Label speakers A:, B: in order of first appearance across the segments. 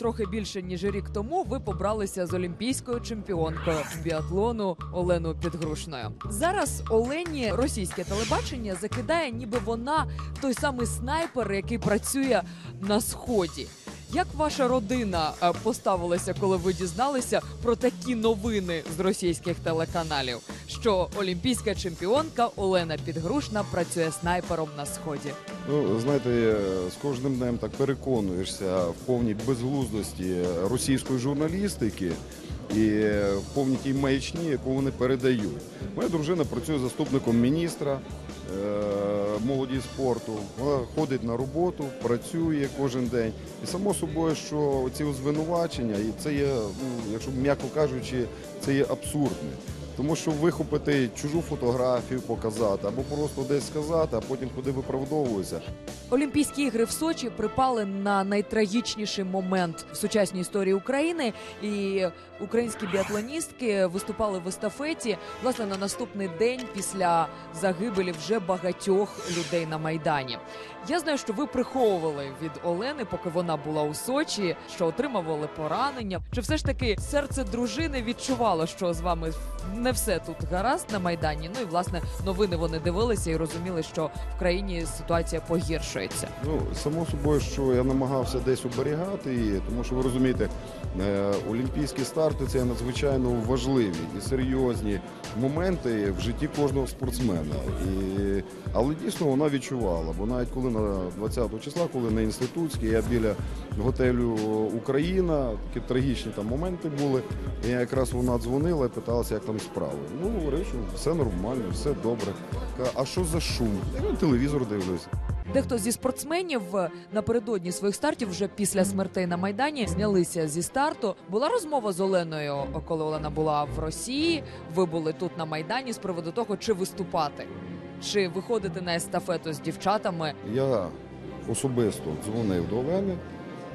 A: трохи більше ніж рік тому ви побралися з олімпійською чемпіонкою біатлону Оленою Підгрушною. Зараз Олені російське телебачення закидає, ніби вона той самий снайпер, який працює на сході. Як ваша родина е, поставилася, коли ви дізналися про такі новини з російських телеканалів? Що олімпійська чемпіонка Олена Підгрушна працює снайпером на сході?
B: Ну, знаєте, з кожним днем так переконуєшся в повній безглуздості російської журналістики і в повній тій маячні, яку вони передають. Моя дружина працює заступником міністра е, молоді і спорту. Вона ходить на роботу, працює кожен день. І само собою, що ці звинувачення, і це є, ну, якщо м'яко кажучи, це є абсурдне. Тому що вихопити чужу фотографію, показати або просто десь сказати, а потім куди виправдовуються.
A: Олімпійські ігри в Сочі припали на найтрагічніший момент в сучасній історії України, і українські біатлоністки виступали в естафеті власне на наступний день після загибелі вже багатьох людей на майдані. Я знаю, що ви приховували від Олени, поки вона була у Сочі, що отримували поранення. Чи все ж таки серце дружини відчувало, що з вами не все тут гаразд на майдані? Ну і власне новини вони дивилися і розуміли, що в країні ситуація погіршується.
B: Ну, само собою, що я намагався десь оберігати її, тому що ви розумієте, е, олімпійські старти це надзвичайно важливі і серйозні моменти в житті кожного спортсмена. І, але дійсно вона відчувала, бо навіть коли на 20 числа, коли на інститутській, я біля готелю Україна, такі трагічні там моменти були. І якраз вона дзвонила і питалася, як там справи. Ну, говорив, що все нормально, все добре. А що за шум? Я телевізор дивлюся.
A: Дехто зі спортсменів е, напередодні своїх стартів, вже після смертей на майдані, знялися зі старту. Була розмова з Оленою, коли Олена була в Росії. Ви були тут на майдані з приводу того, чи виступати, чи виходити на естафету з дівчатами.
B: Я особисто дзвонив до Олени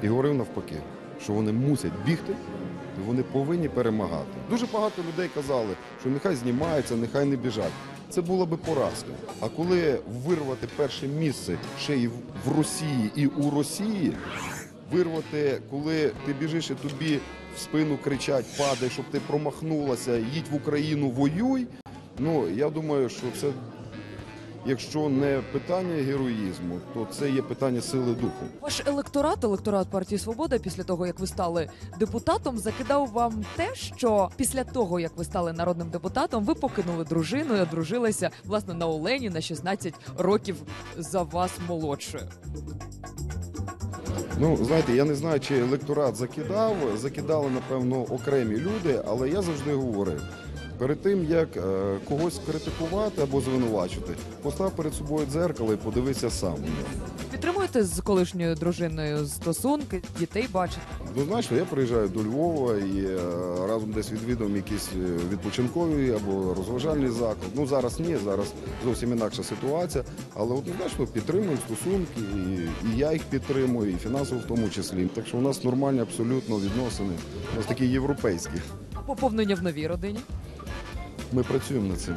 B: і говорив навпаки, що вони мусять бігти, вони повинні перемагати. Дуже багато людей казали, що нехай знімаються, нехай не біжать. Це була би поразка. А коли вирвати перше місце ще й в- Росії і у Росії, вирвати, коли ти біжиш і тобі в спину кричать, падай, щоб ти промахнулася, їдь в Україну, воюй. Ну я думаю, що це Якщо не питання героїзму, то це є питання сили духу.
A: Ваш електорат, електорат партії Свобода, після того як ви стали депутатом, закидав вам те, що після того як ви стали народним депутатом, ви покинули дружину і одружилися власне на Олені на 16 років за вас молодшою.
B: Ну знаєте, я не знаю, чи електорат закидав, закидали напевно окремі люди, але я завжди говорив. Перед тим як е, когось критикувати або звинувачити, постав перед собою дзеркало і подивися сам.
A: Підтримуєте з колишньою дружиною стосунки, дітей бачите?
B: Однозначно, я приїжджаю до Львова і е, разом десь відвідуємо якісь е, відпочинкові або розважальний заклад. Ну зараз ні, зараз зовсім інакша ситуація, але однозначно підтримуємо стосунки, і, і я їх підтримую, і фінансово в тому числі. Так що у нас нормальні абсолютно відносини, у нас такі європейські.
A: Поповнення в новій родині.
B: Ми працюємо над цим.